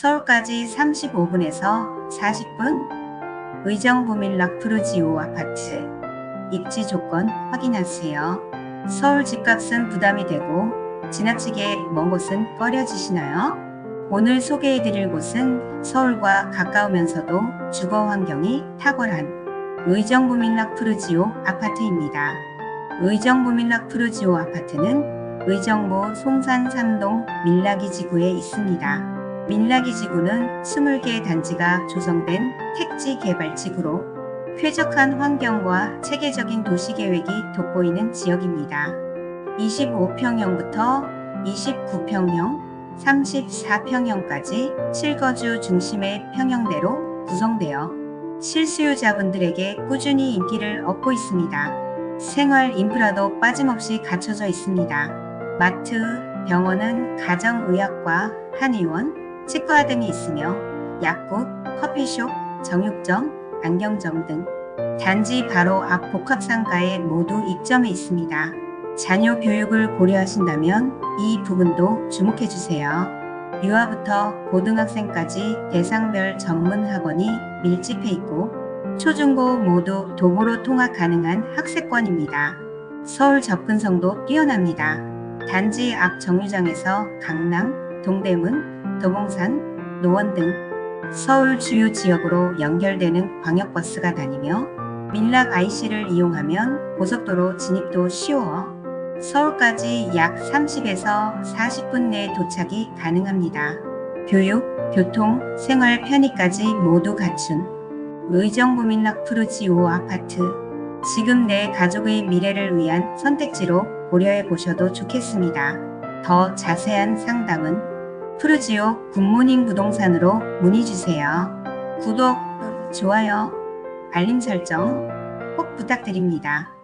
서울까지 35분에서 40분 의정부밀락 프루지오 아파트 입지 조건 확인하세요. 서울 집값은 부담이 되고 지나치게 먼 곳은 꺼려지시나요? 오늘 소개해드릴 곳은 서울과 가까우면서도 주거 환경이 탁월한 의정부밀락 프루지오 아파트입니다. 의정부밀락 프루지오 아파트는 의정부 송산 3동 밀라기 지구에 있습니다. 밀라기 지구는 20개 단지가 조성된 택지 개발 지구로 쾌적한 환경과 체계적인 도시 계획이 돋보이는 지역입니다. 25평형부터 29평형, 34평형까지 실거주 중심의 평형대로 구성되어 실수요자분들에게 꾸준히 인기를 얻고 있습니다. 생활 인프라도 빠짐없이 갖춰져 있습니다. 마트, 병원은 가정의학과, 한의원, 치과 등이 있으며 약국, 커피숍, 정육점, 안경점 등 단지 바로 앞 복합상가에 모두 입점해 있습니다. 자녀 교육을 고려하신다면 이 부분도 주목해 주세요. 유아부터 고등학생까지 대상별 전문 학원이 밀집해 있고 초중고 모두 도보로 통학 가능한 학세권입니다. 서울 접근성도 뛰어납니다. 단지 앞 정류장에서 강남, 동대문, 도봉산, 노원 등 서울 주요 지역으로 연결되는 광역버스가 다니며 밀락 IC를 이용하면 고속도로 진입도 쉬워 서울까지 약 30에서 40분 내에 도착이 가능합니다. 교육, 교통, 생활 편의까지 모두 갖춘 의정부 밀락 프루지오 아파트 지금 내 가족의 미래를 위한 선택지로 고려해 보셔도 좋겠습니다. 더 자세한 상담은 프루지오 굿모닝 부동산으로 문의 주세요. 구독, 좋아요, 알림 설정 꼭 부탁드립니다.